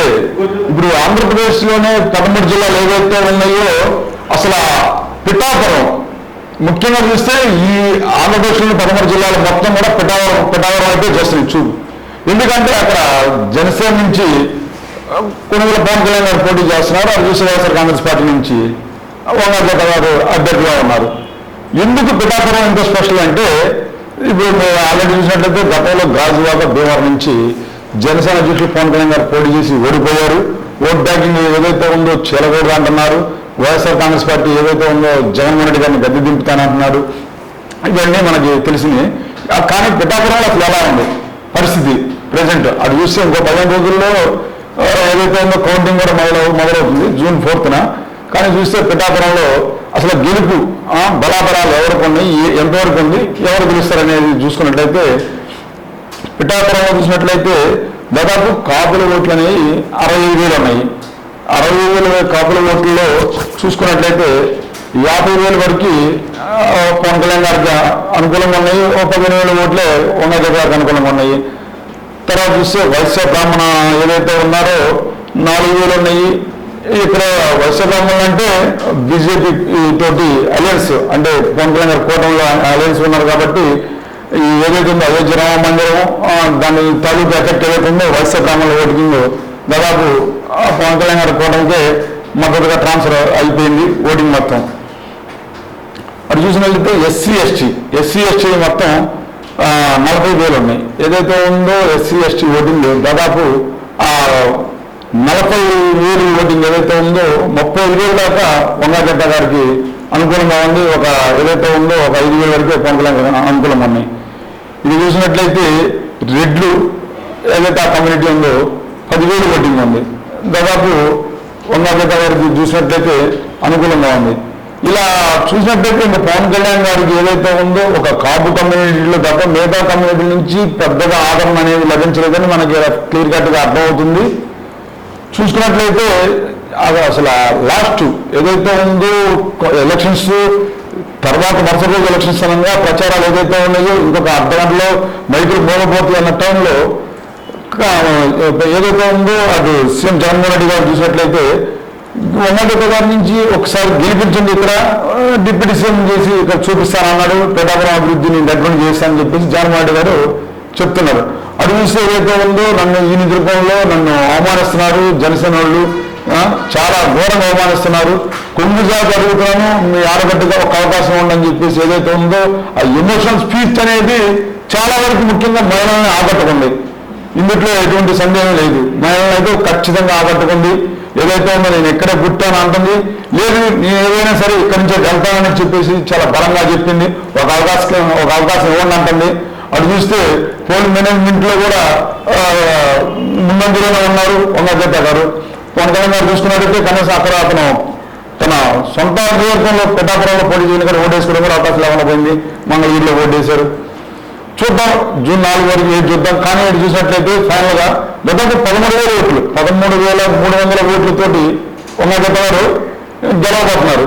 వచ్చాయి ఇప్పుడు ఆంధ్రప్రదేశ్లోనే పదమూడు జిల్లాలు ఏవైతే ఉన్నాయో అసలు పిఠాపురం ముఖ్యంగా చూస్తే ఈ ఆంధ్రప్రదేశ్లోని పదమూడు జిల్లాలు మొత్తం కూడా పిఠావరం పిఠావరం అయితే చేస్తున్నాయి చూడు. ఎందుకంటే అక్కడ జనసేన నుంచి కొనుగోలు పవన్ కళ్యాణ్ గారు పోటీ చేస్తున్నారు అది చూసి వైఎస్ఆర్ కాంగ్రెస్ పార్టీ నుంచి. వంగారు గారు అభ్యర్థిగా ఉన్నారు. ఎందుకు పిఠాపురం ఎంత స్పెషల్ అంటే ఇప్పుడు మీరు ఆల్రెడీ చూసినట్లయితే గతంలో గాజువాక బీహార్ నుంచి జనసేన అధ్యక్షులు పవన్ కళ్యాణ్ గారు పోటీ చేసి ఓడిపోయారు. ఓట్ బ్యాంకింగ్ ఏదైతే ఉందో చెలకూడదు అంటున్నారు. వైఎస్ఆర్ కాంగ్రెస్ పార్టీ ఏదైతే ఉందో జగన్మోహన్ రెడ్డి గారిని గద్దె దింపుతానంటున్నారు ఇవన్నీ మనకి తెలిసినాయి కానీ పిఠాపురంలో అసలు ఎలా ఉంది? పరిస్థితి ప్రజెంట్. అది చూస్తే ఇంకో పదిహేను రోజుల్లో ఏదైతే ఉందో కౌంటింగ్ కూడా మొదలు మొదలవుతుంది జూన్ ఫోర్త్న. కానీ చూస్తే పిఠాపురంలో అసలు గెలుపు బలాబలాలు ఎవరికి ఉన్నాయి ఏ- ఎంతవరకు ఉంది ఎవరు గెలుస్తారనేది చూసుకున్నట్లయితే పిఠాపురంలో చూసినట్లయితే దాదాపు కాపుల ఓట్లు అనేవి అరవై వేలు ఉన్నాయి. అరవై వేల కాపుల ఓట్లలో చూసుకున్నట్లయితే యాభై వేల వరకు ఆ, పవన్ కళ్యాణ్ గారికి అనుకూలంగా ఉన్నాయి. ఒక పదిహేను వేల ఓట్లే ఉన్నత గారికి అనుకూలంగా ఉన్నాయి. తర్వాత చూస్తే వైశ్య బ్రాహ్మణ ఏదైతే ఉన్నారో నాలుగు వేలు ఉన్నాయి. ఇక్కడ వైశ్య బ్రాహ్మణులు అంటే బీజేపీ తోటి అలయన్స్ అంటే పవన్ కళ్యాణ్ గారి కూటమిలో అలయన్స్ ఉన్నారు కాబట్టి ఏదైతే ఉందో అయోధ్య రామ మందిరం దాని తాలూకు ఎఫెక్ట్ ఏదైతుందో ఉందో గ్రామంలో బ్రాహ్మణుల ఓటింగ్ దాదాపు పవన్ కళ్యాణ్ గారు పోవడానికే మద్దతుగా ట్రాన్స్ఫర్ అయిపోయింది ఓటింగ్ మొత్తం. అటు చూసినట్లయితే ఎస్సీ ఎస్టీ ఎస్సీ ఎస్టీ మొత్తం నలభై వేలు ఉన్నాయి. ఏదైతే ఉందో ఎస్సీ ఎస్టీ ఓటింగ్ దాదాపు నలభై వేలు ఓటింగ్ ఏదైతే ఉందో ముప్పై ఐదు వేలు దాకా వంగాగడ్డ గారికి అనుకూలంగా ఉంది. ఒక ఏదైతే ఉందో ఒక ఐదు వేల వరకు పవన్ కళ్యాణ్ అనుకూలంగా ఉన్నాయి. ఇది చూసినట్లయితే రెడ్లు ఏదైతే ఆ కమ్యూనిటీ ఉందో పదివేలు ఓటింగ్ ఉంది దాదాపు వంగగడ్డ వరకు చూసినట్లయితే అనుకూలంగా ఉంది. ఇలా చూసినట్లయితే ఇంకా పవన్ కళ్యాణ్ గారికి ఏదైతే ఉందో ఒక కాపు కమ్యూనిటీలో తప్ప మిగతా కమ్యూనిటీ నుంచి పెద్దగా ఆదరణ అనేది లభించలేదని మనకి క్లియర్ కట్గా అర్థమవుతుంది. చూసుకున్నట్లయితే అసలు లాస్ట్ ఏదైతే ఉందో ఎలక్షన్స్ తర్వాత మరుసటి రోజు ఎలక్షన్స్ అనగా ప్రచారాలు ఏదైతే ఉన్నాయో ఇంకొక అర్ధ గంటలో మైకులు మోగపోతాయి అన్న టైంలో ఏదైతే ఉందో అది సీఎం జగన్మోహన్ రెడ్డి గారు చూసినట్లయితే ఉన్నత గారి నుంచి ఒకసారి గెలిపించండి ఇక్కడ డిప్యూటీ సీఎం చేసి ఇక్కడ చూపిస్తానన్నాడు పేటాపురం అభివృద్ధిని గడ్బడి చేస్తానని చెప్పేసి జగన్మోహన్ రెడ్డి గారు చెప్తున్నారు. అది ఏదైతే ఉందో నన్ను ఈ నిద్రపంలో నన్ను అవమానిస్తున్నారు జనసేన వాళ్ళు. చాలా ఘోరంగా అవమానిస్తున్నారు. కొంగు జరుగుతున్నాను మీ ఆడబిడ్డగా ఒక అవకాశం ఉండని చెప్పేసి ఏదైతే ఉందో ఆ ఎమోషనల్ స్పీచ్ అనేది చాలా వరకు ముఖ్యంగా మహిళల్ని ఆకట్టుకుంది. ఇందుట్లో ఎటువంటి సందేహం లేదు. మహిళలను అయితే ఖచ్చితంగా ఆకట్టుకుంది. ఏదైతే ఉందో నేను ఎక్కడ పుట్టాను అంటుంది. లేదు నేను ఏదైనా సరే ఇక్కడి నుంచే వెళ్తానని చెప్పేసి చాలా బలంగా చెప్పింది. ఒక అవకాశం ఒక అవకాశం ఇవ్వండి అంటుంది. అటు చూస్తే పోలింగ్ మేనేజ్మెంట్లో కూడా ముందంజలోనే ఉన్నారు. వంగగడ్డ గారు. పవన్ కళ్యాణ్ గారు చూసుకున్నట్టయితే కనీసం అక్కడ అతను తన సొంత నియోజకంలో పిఠాపురంలో పోటీ చేయని కూడా ఓటేసుకోవడం కూడా అవకాశం లేకుండా పోయింది. మంగళగిరిలో ఓటేశారు. చూద్దాం జూన్ నాలుగు వరకు ఏది చూద్దాం. కానీ ఇటు చూసినట్లయితే ఫైనల్గా దాదాపు పదమూడు వేల ఓట్లు పదమూడు వేల మూడు వందల ఓట్లతోటి ఉన్న గతంలో గెలవబోతున్నారు